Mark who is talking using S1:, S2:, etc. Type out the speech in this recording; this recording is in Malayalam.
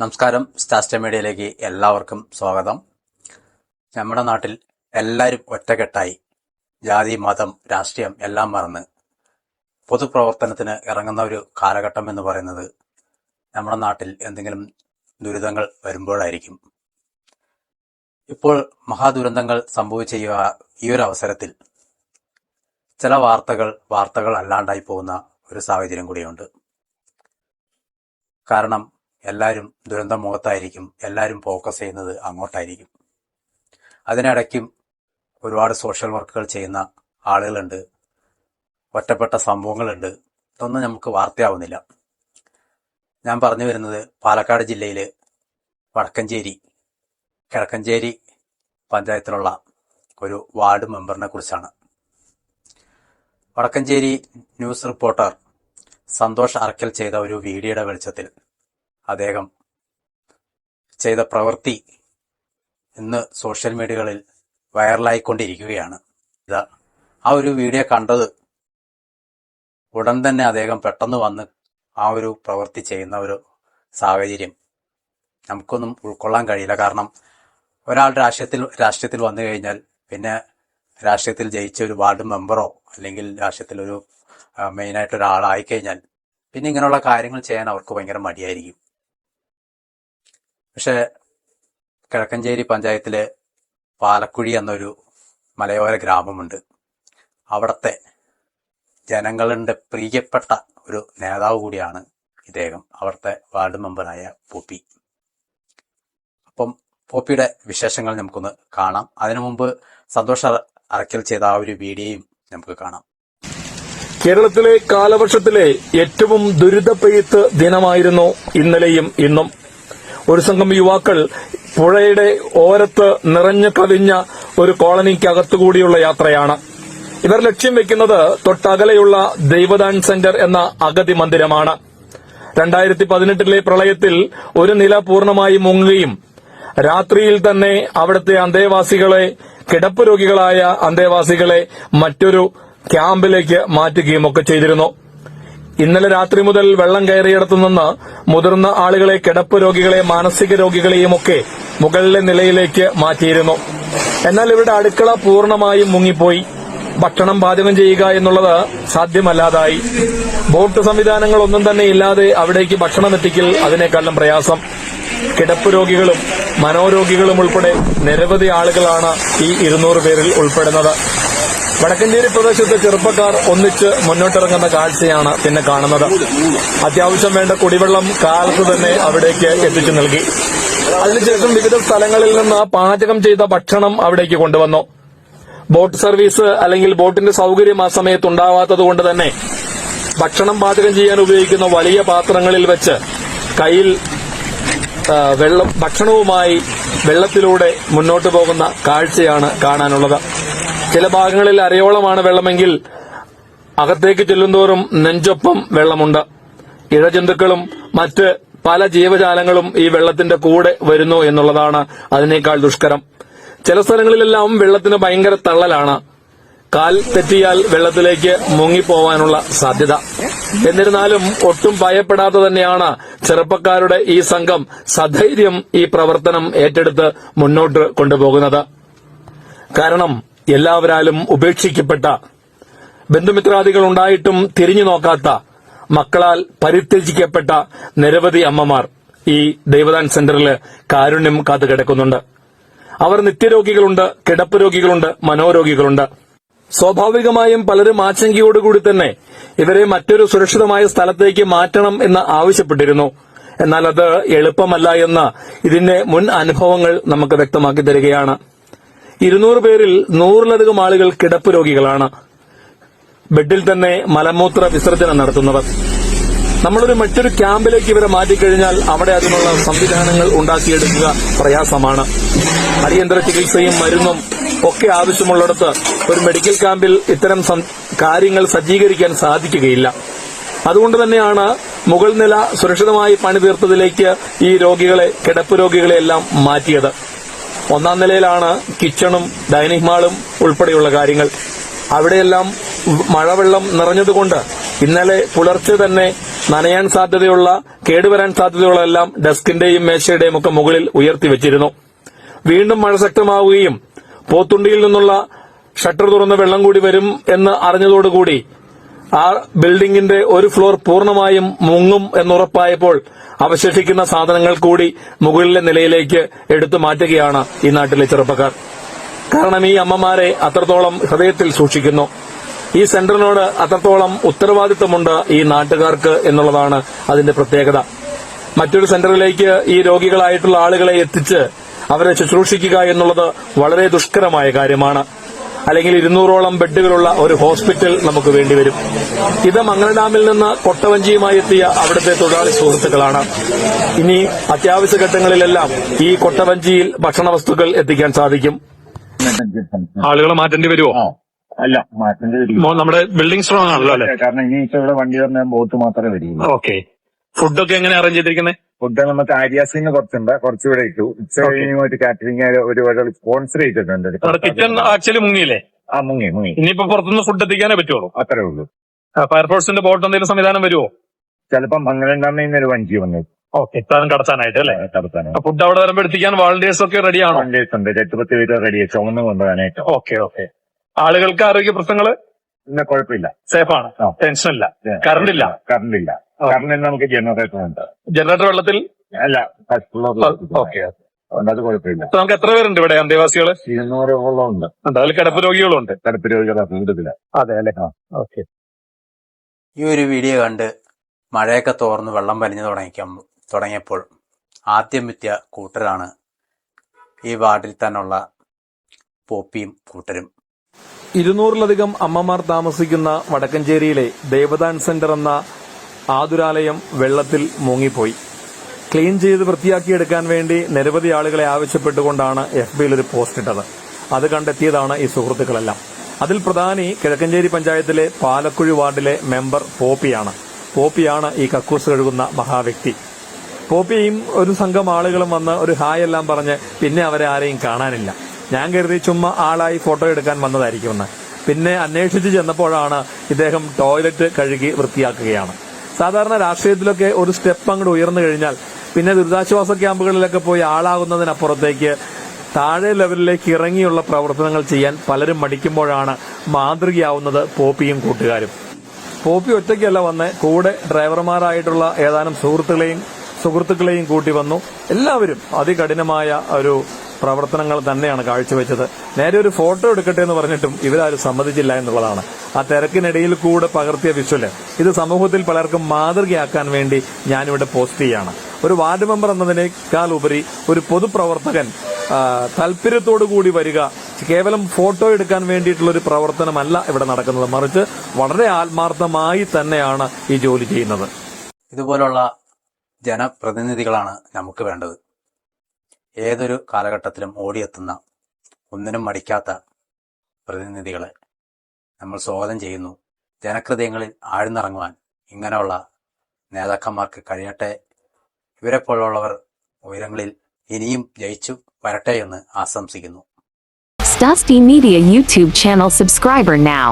S1: നമസ്കാരം. സ്റ്റാസ്റ്റ മീഡിയയിലേക്ക് എല്ലാവർക്കും സ്വാഗതം. നമ്മുടെ നാട്ടിൽ എല്ലാവരും ഒറ്റക്കെട്ടായി. ജാതി മതം രാഷ്ട്രീയം എല്ലാം മറന്ന് പൊതുപ്രവർത്തനത്തിന് ഇറങ്ങുന്ന ഒരു കാലഘട്ടം എന്ന് പറയുന്നത് നമ്മുടെ നാട്ടിൽ എന്തെങ്കിലും ദുരിതങ്ങൾ വരുമ്പോഴായിരിക്കും. ഇപ്പോൾ മഹാദുരന്തങ്ങൾ സംഭവിച്ച ഈ ഒരു അവസരത്തിൽ ചില വാർത്തകൾ വാർത്തകൾ അല്ലാണ്ടായി പോകുന്ന ഒരു സാഹചര്യം കൂടിയുണ്ട്. കാരണം എല്ലാവരും ദുരന്തം മുഖത്തായിരിക്കും എല്ലാവരും ഫോക്കസ് ചെയ്യുന്നത് അങ്ങോട്ടായിരിക്കും. അതിനിടയ്ക്കും ഒരുപാട് സോഷ്യൽ വർക്കുകൾ ചെയ്യുന്ന ആളുകളുണ്ട് ഒറ്റപ്പെട്ട സംഭവങ്ങളുണ്ട് ഇതൊന്നും നമുക്ക് വാർത്തയാവുന്നില്ല. ഞാൻ പറഞ്ഞു വരുന്നത് പാലക്കാട് ജില്ലയിൽ വടക്കഞ്ചേരി കിഴക്കഞ്ചേരി പഞ്ചായത്തിലുള്ള ഒരു വാർഡ് മെമ്പറിനെ കുറിച്ചാണ്. വടക്കഞ്ചേരി ന്യൂസ് റിപ്പോർട്ടർ സന്തോഷ് അറക്കൽ ചെയ്ത ഒരു വീഡിയോയുടെ വെളിച്ചത്തിൽ അദ്ദേഹം ചെയ്ത പ്രവൃത്തി ഇന്ന് സോഷ്യൽ മീഡിയകളിൽ വൈറലായിക്കൊണ്ടിരിക്കുകയാണ്. ഇതാ ആ ഒരു വീഡിയോ കണ്ടത് ഉടൻ തന്നെ അദ്ദേഹം പെട്ടെന്ന് വന്ന് ആ ഒരു പ്രവൃത്തി ചെയ്യുന്ന ഒരു സാഹചര്യം നമുക്കൊന്നും ഉൾക്കൊള്ളാൻ കഴിയില്ല. കാരണം ഒരാൾ രാഷ്ട്രീയത്തിൽ രാഷ്ട്രീയത്തിൽ വന്നു കഴിഞ്ഞാൽ പിന്നെ രാഷ്ട്രീയത്തിൽ ജയിച്ച ഒരു വാർഡ് മെമ്പറോ അല്ലെങ്കിൽ രാഷ്ട്രീയത്തിൽ ഒരു മെയിനായിട്ട് ഒരാളായി കഴിഞ്ഞാൽ പിന്നെ ഇങ്ങനെയുള്ള കാര്യങ്ങൾ ചെയ്യാൻ അവർക്ക് ഭയങ്കര മടിയായിരിക്കും. പക്ഷെ കിഴക്കഞ്ചേരി പഞ്ചായത്തിലെ പാലക്കുഴി എന്നൊരു മലയോര ഗ്രാമമുണ്ട്. അവിടത്തെ ജനങ്ങളുടെ പ്രിയപ്പെട്ട ഒരു നേതാവ് കൂടിയാണ് ഇദ്ദേഹം. അവിടുത്തെ വാർഡ് മെമ്പറായ പോപ്പി. അപ്പം പോപ്പിയുടെ വിശേഷങ്ങൾ നമുക്കൊന്ന് കാണാം. അതിനു മുമ്പ് സന്തോഷ് അറ- അറക്കൽ ചെയ്ത ആ ഒരു വീഡിയോയും നമുക്ക് കാണാം.
S2: കേരളത്തിലെ കാലവർഷത്തിലെ ഏറ്റവും ദുരിതപ്പെയ്ത്ത് ദിനമായിരുന്നു ഇന്നലെയും ഇന്നും. ഒരു സംഘം യുവാക്കൾ പുഴയുടെ ഓരത്ത് നിറഞ്ഞു കവിഞ്ഞ ഒരു കോളനിക്കകത്തുകൂടിയുള്ള യാത്രയാണ്. ഇവർ ലക്ഷ്യം വെക്കുന്നത് തൊട്ടകലെയുള്ള ദൈവദാൻ സെന്റർ എന്ന അഗതി മന്ദിരമാണ്. രണ്ടായിരത്തി പതിനെട്ടിലെ പ്രളയത്തിൽ ഒരു നില പൂർണമായി മുങ്ങുകയും രാത്രിയിൽ തന്നെ അവിടുത്തെ അന്തേവാസികളെ കിടപ്പ് രോഗികളായ അന്തേവാസികളെ മറ്റൊരു ക്യാമ്പിലേക്ക് മാറ്റുകയും ഒക്കെ ചെയ്തിരുന്നു. ഇന്നലെ രാത്രി മുതൽ വെള്ളം കയറിയിടത്തു നിന്ന് മുതിർന്ന ആളുകളെ കിടപ്പ് രോഗികളെ മാനസിക രോഗികളെയുമൊക്കെ മുകളിലെ നിലയിലേക്ക് മാറ്റിയിരുന്നു. എന്നാൽ ഇവിടെ അടുക്കള പൂർണമായും മുങ്ങിപ്പോയി. ഭക്ഷണം പാചകം ചെയ്യുക എന്നുള്ളത് സാധ്യമല്ലാതായി. ബോട്ട് സംവിധാനങ്ങൾ ഒന്നും തന്നെ ഇല്ലാതെ അവിടേക്ക് ഭക്ഷണം എത്തിക്കൽ അതിനേക്കാളും പ്രയാസം. കിടപ്പ് രോഗികളും മനോരോഗികളും ഉൾപ്പെടെ നിരവധി ആളുകളാണ് ഈ ഇരുന്നൂറ് പേരിൽ ഉൾപ്പെടുന്നത്. വടക്കഞ്ചേരി പ്രദേശത്ത് ചെറുപ്പക്കാർ ഒന്നിച്ച് മുന്നോട്ടിറങ്ങുന്ന കാഴ്ചയാണ് പിന്നെ കാണുന്നത്. അത്യാവശ്യം വേണ്ട കുടിവെള്ളം കാലത്ത് തന്നെ അവിടേക്ക് എത്തിച്ചു നൽകി. അതിനുശേഷം വിവിധ സ്ഥലങ്ങളിൽ നിന്ന് പാചകം ചെയ്ത ഭക്ഷണം അവിടേക്ക് കൊണ്ടുവന്നു. ബോട്ട് സർവീസ് അല്ലെങ്കിൽ ബോട്ടിന്റെ സൌകര്യം ആ സമയത്ത് ഉണ്ടാവാത്തതുകൊണ്ട് തന്നെ ഭക്ഷണം പാചകം ചെയ്യാൻ ഉപയോഗിക്കുന്ന വലിയ പാത്രങ്ങളിൽ വെച്ച് കയ്യിൽ ഭക്ഷണവുമായി വെള്ളത്തിലൂടെ മുന്നോട്ട് പോകുന്ന കാഴ്ചയാണ് കാണാനുള്ളത്. ചില ഭാഗങ്ങളിൽ അരയോളമാണ് വെള്ളമെങ്കിൽ അകത്തേക്ക് ചെല്ലുന്തോറും നെഞ്ചൊപ്പം വെള്ളമുണ്ട്. ഇഴജന്തുക്കളും മറ്റ് പല ജീവജാലങ്ങളും ഈ വെള്ളത്തിന്റെ കൂടെ വരുന്നു എന്നുള്ളതാണ് അതിനേക്കാൾ ദുഷ്കരം. ചില സ്ഥലങ്ങളിലെല്ലാം വെള്ളത്തിന് ഭയങ്കര തള്ളലാണ്. കാൽ തെറ്റിയാൽ വെള്ളത്തിലേക്ക് മുങ്ങിപ്പോവാനുള്ള സാധ്യത. എന്നിരുന്നാലും ഒട്ടും ഭയപ്പെടാതെ തന്നെയാണ് ചെറുപ്പക്കാരുടെ ഈ സംഘം സധൈര്യം ഈ പ്രവർത്തനം ഏറ്റെടുത്ത് മുന്നോട്ട് കൊണ്ടുപോകുന്നത്. കാരണം എല്ലാവരാലും ഉപേക്ഷിക്കപ്പെട്ട ബന്ധുമിത്രാദികൾ ഉണ്ടായിട്ടും തിരിഞ്ഞു നോക്കാത്ത മക്കളാൽ പരിത്യജിക്കപ്പെട്ട നിരവധി അമ്മമാർ ഈ ദൈവദാൻ സെന്ററിൽ കാരുണ്യം കാത്തു കിടക്കുന്നുണ്ട് അവർ നിത്യരോഗികളുണ്ട് കിടപ്പ് രോഗികളുണ്ട് മനോരോഗികളുണ്ട്. സ്വാഭാവികമായും പലരും ആശങ്കയോടുകൂടി തന്നെ ഇവരെ മറ്റൊരു സുരക്ഷിതമായ സ്ഥലത്തേക്ക് മാറ്റണം എന്ന് ആവശ്യപ്പെട്ടിരുന്നു. എന്നാൽ അത് എളുപ്പമല്ല എന്ന് ഇതിന്റെ മുൻ അനുഭവങ്ങൾ നമുക്ക് വ്യക്തമാക്കി തരികയാണ്. ഇരുന്നൂറ് പേരിൽ നൂറിലധികം ആളുകൾ കിടപ്പ് രോഗികളാണ്. ബെഡിൽ തന്നെ മലമൂത്ര വിസർജനം നടത്തുന്നവർ. നമ്മളൊരു മറ്റൊരു ക്യാമ്പിലേക്ക് ഇവരെ മാറ്റിക്കഴിഞ്ഞാൽ അവിടെ അതിനുള്ള സംവിധാനങ്ങൾ ഉണ്ടാക്കിയെടുക്കുക പ്രയാസമാണ്. അടിയന്തര ചികിത്സയും മരുന്നും ഒക്കെ ആവശ്യമുള്ളിടത്ത് ഒരു മെഡിക്കൽ ക്യാമ്പിൽ ഇത്തരം കാര്യങ്ങൾ സജ്ജീകരിക്കാൻ സാധിക്കുകയില്ല. അതുകൊണ്ട് തന്നെയാണ് മുകൾ നില സുരക്ഷിതമായി പണിതീർത്തതിലേക്ക് ഈ രോഗികളെ കിടപ്പ് രോഗികളെയെല്ലാം മാറ്റിയത്. ഒന്നാം നിലയിലാണ് കിച്ചണും ഡൈനിങ് ഹാളും ഉൾപ്പെടെയുള്ള കാര്യങ്ങൾ. അവിടെയെല്ലാം മഴവെള്ളം നിറഞ്ഞതുകൊണ്ട് ഇന്നലെ പുലർച്ചെ തന്നെ നനയാൻ സാധ്യതയുള്ള കേടുവരാൻ സാധ്യതയുള്ള എല്ലാം ഡെസ്കിന്റെയും മേശയുടെയും ഒക്കെ മുകളിൽ ഉയർത്തി വെച്ചിരുന്നു. വീണ്ടും മഴ ശക്തമാവുകയും പോത്തുണ്ടിയിൽ നിന്നുള്ള ഷട്ടർ തുറന്ന് വെള്ളം കൂടി വരും എന്ന് അറിഞ്ഞതോടുകൂടി ആ ബിൽഡിംഗിന്റെ ഒരു ഫ്ലോർ പൂർണമായും മുങ്ങും എന്നുറപ്പായപ്പോൾ അവശേഷിക്കുന്ന സാധനങ്ങൾ കൂടി മുകളിലെ നിലയിലേക്ക് എടുത്തു മാറ്റുകയാണ് ഈ നാട്ടിലെ ചെറുപ്പക്കാർ. കാരണം ഈ അമ്മമാരെ അത്രത്തോളം ഹൃദയത്തിൽ സൂക്ഷിക്കുന്നു. ഈ സെന്ററിനോട് അത്രത്തോളം ഉത്തരവാദിത്തമുണ്ട് ഈ നാട്ടുകാർക്ക് എന്നുള്ളതാണ് അതിന്റെ പ്രത്യേകത. മറ്റൊരു സെന്ററിലേക്ക് ഈ രോഗികളായിട്ടുള്ള ആളുകളെ എത്തിച്ച് അവരെ ശുശ്രൂഷിക്കുക എന്നുള്ളത് വളരെ ദുഷ്കരമായ കാര്യമാണ്. അല്ലെങ്കിൽ ഇരുന്നൂറോളം ബെഡുകളുള്ള ഒരു ഹോസ്പിറ്റൽ നമുക്ക് വേണ്ടിവരും ഇത് മംഗലഡാമിൽ നിന്ന് കൊട്ടവഞ്ചിയുമായി എത്തിയ അവിടുത്തെ തൊഴിലാളി സുഹൃത്തുക്കളാണ്. ഇനി അത്യാവശ്യ ഘട്ടങ്ങളിലെല്ലാം ഈ കൊട്ടവഞ്ചിയിൽ ഭക്ഷണ വസ്തുക്കൾ എത്തിക്കാൻ സാധിക്കും. ആളുകൾ മാറ്റേണ്ടി വരുമോ
S3: അല്ല മാറ്റേണ്ടി വരും
S2: മോ- നമ്മുടെ ബിൽഡിംഗ് സ്ട്രോങ് ആണല്ലോ അല്ലേ?
S3: കാരണം ഇനി ഇപ്പൊ ഇവിടെ വണ്ടി പറഞ്ഞാൽ ബോട്ട് മാത്രമേ വരികയുള്ളൂ.
S2: ഓക്കെ ഫുഡൊക്കെ എങ്ങനെ അറേഞ്ച് ചെയ്തിരിക്കുന്നത്
S3: ഫുഡ് നമുക്ക് ആര്യാസിന് കുറച്ചുണ്ട്. കുറച്ചുകൂടെ ഇട്ടു. ഉച്ച ഒരു കാറ്ററിംഗ് ഒരു സ്പോൺസർ ചെയ്തിട്ടുണ്ട്.
S2: കിച്ചൺ ആക്ച്വലി മുങ്ങിയില്ലേ?
S3: ആ മുങ്ങി മുങ്ങി.
S2: ഇനിയിപ്പോ പുറത്തുനിന്ന് ഫുഡ് എത്തിക്കാനേ പറ്റുള്ളൂ.
S3: അത്രേ ഉള്ളൂ.
S2: ഫയർഫോഴ്സിന്റെ ബോട്ട് എന്തെങ്കിലും സംവിധാനം വരുമോ
S3: ചിലപ്പം മംഗളുണ്ടാകുന്ന ഒരു വഞ്ചി വന്നു.
S2: ഓക്കെ ഇത്താനും കടത്താനായിട്ട് അല്ലേ?
S3: കടത്താനായിട്ട്.
S2: ഫുഡ് അവിടെ വരുമ്പോ എത്തിക്കാൻ വാളണ്ടിയേഴ്സ് ഒക്കെ റെഡി
S3: വാളണ്ടിയേഴ്സ് ഉണ്ട്. എട്ട് പത്ത് പേര് റെഡിയാണ് ചുമന്ന് കൊണ്ടുപോകാനായിട്ട്
S2: ഓക്കെ ഓക്കെ ആളുകൾക്ക് ആരോഗ്യ പ്രശ്നങ്ങൾ
S3: പിന്നെ കുഴപ്പമില്ല.
S2: സേഫ് ആണ്. ടെൻഷൻ ഇല്ല. കറണ്ട് ഇല്ല.
S3: കറണ്ട് ഇല്ല. കറണ്ട് നമുക്ക് ജനറേറ്റർ ഉണ്ട്
S2: ജനറേറ്റർ വെള്ളത്തിൽ?
S3: അല്ല ഫസ്റ്റ് ഫ്ലോർ
S2: ഓക്കെ
S3: അത് കുഴപ്പമില്ല.
S2: നമുക്ക് എത്ര പേരുണ്ട് ഇവിടെ അന്തേവാസികൾ
S3: ഇരുന്നൂറോളം ഉണ്ട്.
S2: ഉണ്ട് അതിൽ കിടപ്പ് രോഗികളുണ്ട്.
S3: കിടപ്പ് രോഗികളെ കൂടുതല
S2: അതെ അല്ലെ. ഓക്കെ
S1: ഈ ഒരു വീഡിയോ കണ്ട് മഴയൊക്കെ തോർന്ന് വെള്ളം വലിഞ്ഞു തുടങ്ങിക്കാൻ തുടങ്ങിയപ്പോൾ ആദ്യം എത്തിയ കൂട്ടരാണ് ഈ വാർഡിൽ തന്നെയുള്ള പോപ്പിയും കൂട്ടരും.
S2: ഇരുന്നൂറിലധികം അമ്മമാർ താമസിക്കുന്ന വടക്കഞ്ചേരിയിലെ ദേവദാൻ സെന്റർ എന്ന ആതുരാലയം വെള്ളത്തിൽ മുങ്ങിപ്പോയി. ക്ലീൻ ചെയ്ത് വൃത്തിയാക്കിയെടുക്കാൻ വേണ്ടി നിരവധി ആളുകളെ ആവശ്യപ്പെട്ടുകൊണ്ടാണ് എഫ് ബിയിൽ ഒരു പോസ്റ്റ് ഇട്ടത്. അത് കണ്ടെത്തിയതാണ് ഈ സുഹൃത്തുക്കളെല്ലാം. അതിൽ പ്രധാനി കിഴക്കഞ്ചേരി പഞ്ചായത്തിലെ പാലക്കുഴി വാർഡിലെ മെമ്പർ പോപ്പിയാണ്. പോപ്പിയാണ് ഈ കക്കൂസ് കഴുകുന്ന മഹാവ്യക്തി. പോപ്പിയും ഒരു സംഘം ആളുകളും വന്ന് ഒരു ഹായ് എല്ലാം പറഞ്ഞ് പിന്നെ അവരെ ആരെയും കാണാനില്ല. ഞാൻ കരുതി ചുമ്മാ ആളായി ഫോട്ടോ എടുക്കാൻ വന്നതായിരിക്കുമെന്ന് പിന്നെ അന്വേഷിച്ച് ചെന്നപ്പോഴാണ് ഇദ്ദേഹം ടോയ്ലറ്റ് കഴുകി വൃത്തിയാക്കുകയാണ്. സാധാരണ രാഷ്ട്രീയത്തിലൊക്കെ ഒരു സ്റ്റെപ്പ് അങ്ങോട്ട് ഉയർന്നു കഴിഞ്ഞാൽ പിന്നെ ദുരിതാശ്വാസ ക്യാമ്പുകളിലൊക്കെ പോയി ആളാകുന്നതിനപ്പുറത്തേക്ക് താഴെ ലെവലിലേക്ക് ഇറങ്ങിയുള്ള പ്രവർത്തനങ്ങൾ ചെയ്യാൻ പലരും മടിക്കുമ്പോഴാണ് മാതൃകയാവുന്നത് പോപ്പിയും കൂട്ടുകാരും. പോപ്പി ഒറ്റയ്ക്കല്ല വന്ന് കൂടെ ഡ്രൈവർമാരായിട്ടുള്ള ഏതാനും സുഹൃത്തുക്കളെയും സുഹൃത്തുക്കളെയും കൂട്ടി വന്നു. എല്ലാവരും അതികഠിനമായ ഒരു പ്രവർത്തനങ്ങൾ തന്നെയാണ് കാഴ്ചവെച്ചത്. നേരെ ഒരു ഫോട്ടോ എടുക്കട്ടെ എന്ന് പറഞ്ഞിട്ടും ഇവരാരും സമ്മതിച്ചില്ല എന്നുള്ളതാണ്. ആ തിരക്കിനിടയിൽ കൂടെ പകർത്തിയ വിഷ്വൽ. ഇത് സമൂഹത്തിൽ പലർക്കും മാതൃകയാക്കാൻ വേണ്ടി ഞാനിവിടെ പോസ്റ്റ് ചെയ്യാണ്. ഒരു വാർഡ് മെമ്പർ എന്നതിനേക്കാൾ ഉപരി ഒരു പൊതുപ്രവർത്തകൻ താല്പര്യത്തോടു കൂടി വരിക കേവലം ഫോട്ടോ എടുക്കാൻ വേണ്ടിയിട്ടുള്ള ഒരു പ്രവർത്തനമല്ല ഇവിടെ നടക്കുന്നത്. മറിച്ച് വളരെ ആത്മാർത്ഥമായി തന്നെയാണ് ഈ ജോലി ചെയ്യുന്നത്.
S1: ഇതുപോലുള്ള ജനപ്രതിനിധികളാണ് നമുക്ക് വേണ്ടത്. ഏതൊരു കാലഘട്ടത്തിലും ഓടിയെത്തുന്ന ഒന്നിനും മടിക്കാത്ത പ്രതിനിധികളെ നമ്മൾ സ്വാഗതം ചെയ്യുന്നു. ജനഹൃദയങ്ങളിൽ ആഴ്ന്നിറങ്ങുവാൻ ഇങ്ങനെയുള്ള നേതാക്കന്മാർക്ക് കഴിയട്ടെ. ഇവരെ പോലുള്ളവർ ഉയരങ്ങളിൽ ഇനിയും ജയിച്ചു വരട്ടെ എന്ന് ആശംസിക്കുന്നു.
S4: Stusty media YouTube channel subscriber now.